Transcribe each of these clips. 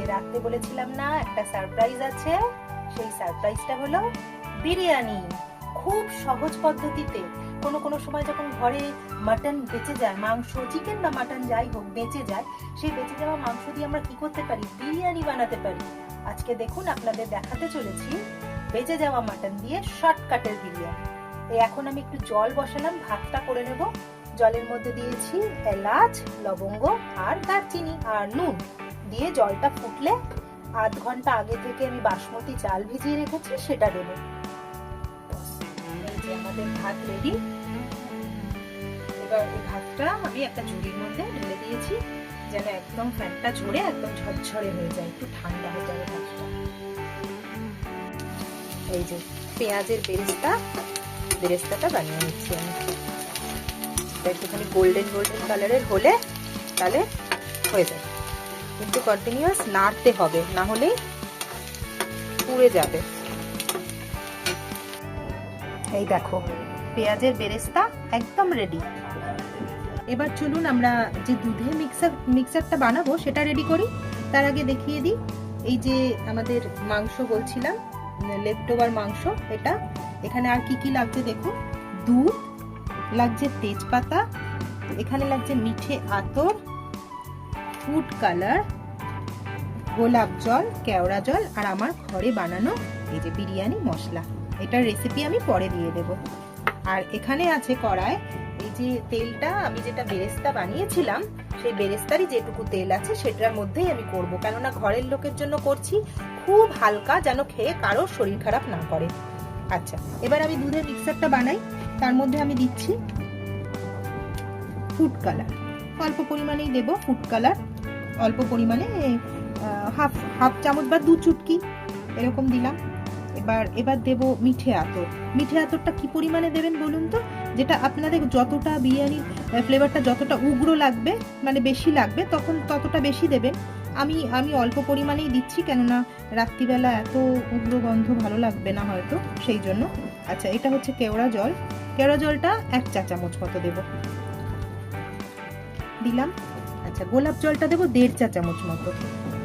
যে রাত্রে বলেছিলাম না, একটা সারপ্রাইজ আছে। সেই সারপ্রাইজটা হলো বিরিয়ানি। খুব সহজ পদ্ধতিতে। কোনো কোনো সময় যখন ঘরে মাটন বেঁচে যায়, মাংস চিকেন বা মাটন যাই হোক, বেঁচে যায়, সেই বেঁচে যাওয়া মাংস দিয়ে আমরা কি করতে পারি? বিরিয়ানি বানাতে পারি। আজকে দেখুন, আপনাদের দেখাতে চলেছি বেঁচে যাওয়া মাটন দিয়ে শর্টকাটের বিরিয়ানি। এখন আমি একটু জল বসালাম, ভাতটা করে নেব। জলের মধ্যে দিয়েছি এলাচ, লবঙ্গ আর দারচিনি আর নুন। দিয়ে জলটা ফুটলে আধ ঘণ্টা আগে থেকে আমি বাসমতি চাল ভিজিয়ে রেখেছি, সেটা দেবো। আমাদের ভাত রেডি এবার এই ভাতটা আমি একটা ঝুড়ির মধ্যে ঢেলে দিয়েছি, যেন একদম ফ্যানটা ঝরে, একদম ঝরঝরে হয়ে যায়, একটু ঠান্ডা হয়ে যাবে ভাতটা। এই যে পেঁয়াজের বেরেস্তা, বেরেস্তাটা বানিয়ে নিচ্ছি আমি। একটুখানি গোল্ডেন গোল্ডেন কালারের হলে তাহলে হয়ে যায় কিন্তু কন্টিনিউয়াস নাড়তে হবে, না হলেই পুড়ে যাবে। এই দেখো, পেঁয়াজের বেরেস্তা একদম রেডি এবার চলুন আমরা যে দুধের মিক্সার মিক্সারটা বানাবো, সেটা রেডি করি। তার আগে দেখিয়ে দিই, এই যে আমাদের মাংস বলছিলাম লেফটোভার মাংস, এটা। এখানে আর কি কি লাগছে দেখুন? দুধ, লাগছে তেজপাতা, এখানে লাগছে মিঠে আতর ফুড কালার, গোলাপ জল, কেওড়া জল আর আমার ঘরে বানানো এই যে বিরিয়ানি মশলা। এটার রেসিপি আমি পরে দিয়ে দেব। আর এখানে আছে কড়ায়, এই যে তেলটা আমি যেটা বেরেস্তা বানিয়েছিলাম, সেই বেরেস্তারই যেটুকু তেল আছে সেটার মধ্যেই আমি করব। কেননা ঘরের লোকের জন্য করছি, খুব হালকা যেন খেয়ে কারও শরীর খারাপ না করে। আচ্ছা এবার আমি দুধের মিক্সারটা বানাই। তার মধ্যে আমি দিচ্ছি ফুড কালার অল্প পরিমাণেই দেব ফুড কালার অল্প পরিমাণে হাফ হাফ চামচ বা দু চুটকি এরকম দিলাম। এবার এবার দেব মিঠে আতর। মিঠে আতরটা কি পরিমাণে দেবেন বলুন তো? যেটা আপনাদের যতটা বিরিয়ানির ফ্লেভারটা যতটা উগ্র লাগবে মানে বেশি লাগবে, তখন ততটা বেশি দেবেন। আমি আমি অল্প পরিমাণেই দিচ্ছি, কেননা রাত্রিবেলা এত উগ্র গন্ধ ভালো লাগবে না হয়তো, সেই জন্য। আচ্ছা এটা হচ্ছে কেওড়া জল। কেওড়া জলটা এক চা চামচ মতো দেব। দিলাম। আচ্ছা গোলাপ জলটা দেবো দেড় চা চামচ মতো।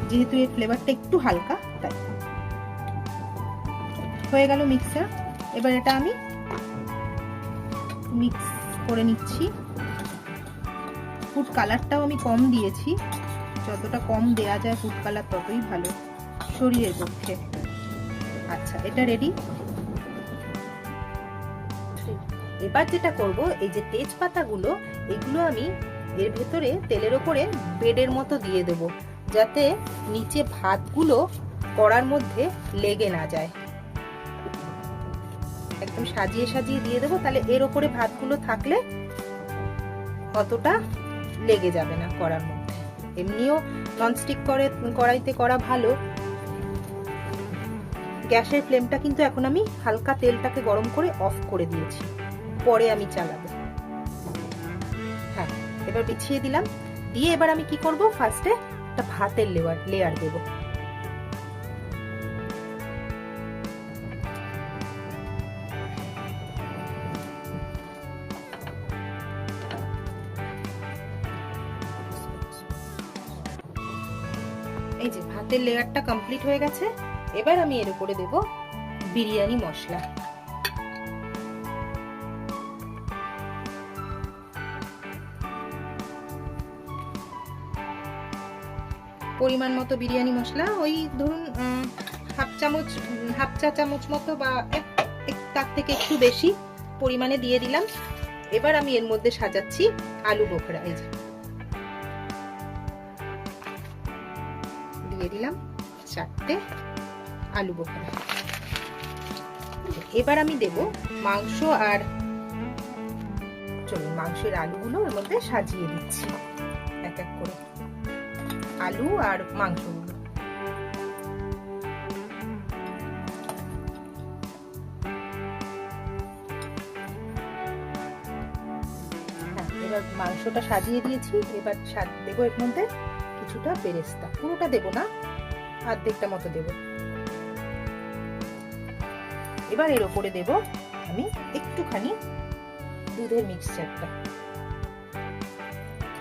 যেহেতু এর ফ্লেভারটা একটু হালকা, তাই। হয়ে গেল মিক্সার এবার এটা আমি মিক্স করে নিচ্ছি। ফুড কালারটাও আমি কম দিয়েছি। যতটা কম দেয়া যায় ফুড কালার ততই ভালো। শরীরের পক্ষে আচ্ছা এটা রেডি এবার যেটা করব, এই যে তেজপাতাগুলো, এগুলো আমি এর ভেতরে তেলের ওপরে বেডের মতো দিয়ে দেব, যাতে নিচে ভাতগুলো কড়ার মধ্যে লেগে না যায়। একদম সাজিয়ে সাজিয়ে দিয়ে দেবো, তাহলে এর ওপরে ভাতগুলো থাকলে অতটা লেগে যাবে না করার মধ্যে। এমনিও ননস্টিক করে, কড়াইতে করা ভালো। গ্যাসের ফ্লেমটা কিন্তু এখন আমি হালকা তেলটাকে গরম করে অফ করে দিয়েছি। পরে আমি চালাবো। এবার বিছিয়ে দিলাম। দিয়ে এবার আমি কি করব? ফার্স্টে একটা ভাতের লেয়ার লেয়ার দেবো। এই যে ভাতের লেয়ারটা কমপ্লিট হয়ে গেছে। এবার আমি এর উপরে দেব বিরিয়ানি মশলা। পরিমাণ মতো বিরিয়ানি মশলা, ওই ধরুন হাফ চামচ হাফ চা চামচ মতো বা তার থেকে একটু বেশি পরিমাণে দিয়ে দিলাম। এবার আমি এর মধ্যে সাজাচ্ছি আলু বোখরা, এই যে। দিয়ে দিলাম চারটে আলু বোখরা। এবার আমি দেব মাংস আর, চলুন, মাংসের আলুগুলো ওর মধ্যে সাজিয়ে দিচ্ছি এক এক করে। আলু আর মাংসগুলো হ্যাঁ এবার মাংসটা সাজিয়ে দিয়েছি। এবার দেবো এর মধ্যে কিছুটা বেরেস্তা পুরোটা দেবো না অর্ধেকটা মতো দেব। এবার এর ওপরে দেব আমি একটুখানি দুধের মিক্সচারটা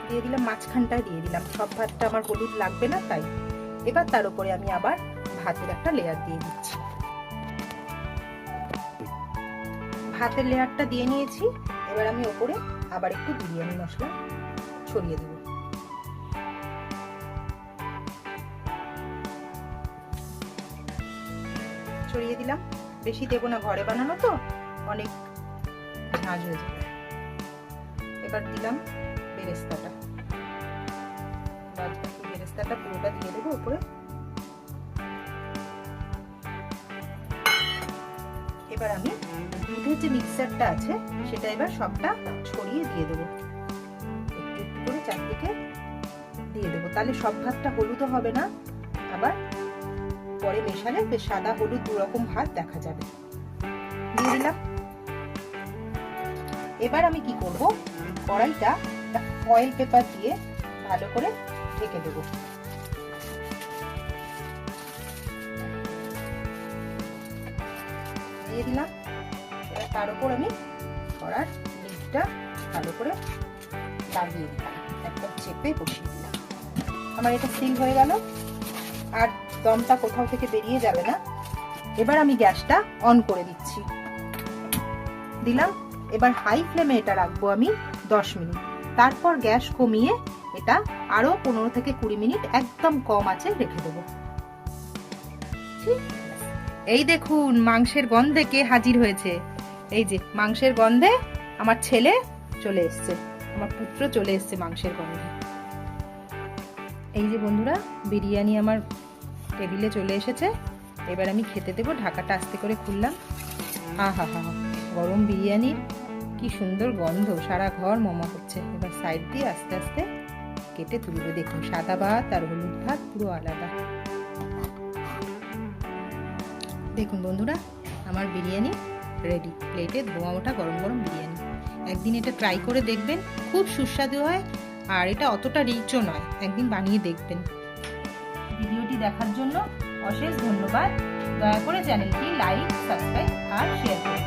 দিয়ে দিলাম, মাঝখানটায় দিয়ে দিলাম। সব ভাতটা আমার হলুদ লাগবে না, তাই। এবার তার উপরে আমি আবার ভাতের একটা লেয়ার দিয়ে দিচ্ছি। ভাতের লেয়ারটা দিয়ে নিয়েছি। এবার আমি ওপরে আবার একটু বিরিয়ানি মশলা ছড়িয়ে দেব। ছড়িয়ে দিলাম। বেশি দেবো না, ঘরে বানানো তো, অনেক ঝাঁঝ হয়ে যাবে। এবার দিলাম বেরেস্তাটা বাদবাকি বেরেস্তাটা পুরোটা দিয়ে দেবো উপরে। এবার আমি দুধের যে মিক্সারটা আছে, সেটা এবার সবটা ছড়িয়ে দিয়ে দেবো। একটু একটু করে চারদিকে দিয়ে দেবো। তাহলে সব ভাতটা হলুদও হবে না। আবার পরে মেশালে বেশ সাদা হলুদ দু রকম ভাত দেখা যাবে। দিয়ে দিলাম। এবার আমি কি করব? কড়াইটা ফয়েল পেপার দিয়ে ভালো করে ঢেকে দেবো। দিয়ে দিলাম। এবার তার উপর আমি করার লিডটা ভালো করে লাগিয়ে দিলাম। একদম চেপে বসিয়ে দিলাম। আমার এটা সিল হয়ে গেল। আর দমটা কোথাও থেকে বেরিয়ে যাবে না। এবার আমি গ্যাসটা অন করে দিচ্ছি। দিলাম। এবার হাই ফ্লেমে এটা রাখব আমি দশ মিনিট। তারপর গ্যাস কমিয়ে এটা আরও পনেরো থেকে কুড়ি মিনিট একদম কম আছে রেখে দেবো। এই দেখুন, মাংসের গন্ধে কে হাজির হয়েছে? এই যে, মাংসের গন্ধে আমার ছেলে চলে এসছে। আমার পুত্র চলে এসছে মাংসের গন্ধে। এই যে বন্ধুরা, বিরিয়ানি আমার টেবিলে চলে এসেছে। এবার আমি খেতে দেবো, ঢাকাটা আস্তে করে খুললাম। হা হা হা, গরম বিরিয়ানির কি সুন্দর গন্ধ, সারা ঘর মমা হচ্ছে। এবার সাইড দিয়ে আস্তে আস্তে কেটে তুলবে। দেখুন, সাদা ভাত আর হলুদ ভাত পুরো আলাদা। দেখুন বন্ধুরা, আমার বিরিয়ানি রেডি প্লেটে ধোয়া ওঠা গরম গরম বিরিয়ানি। একদিন এটা ট্রাই করে দেখবেন, খুব সুস্বাদু হয় আর এটা অতটা রিচও নয়। একদিন বানিয়ে দেখবেন। ভিডিওটি দেখার জন্য অশেষ ধন্যবাদ। দয়া করে চ্যানেলটি লাইক, সাবস্ক্রাইব আর শেয়ার করবেন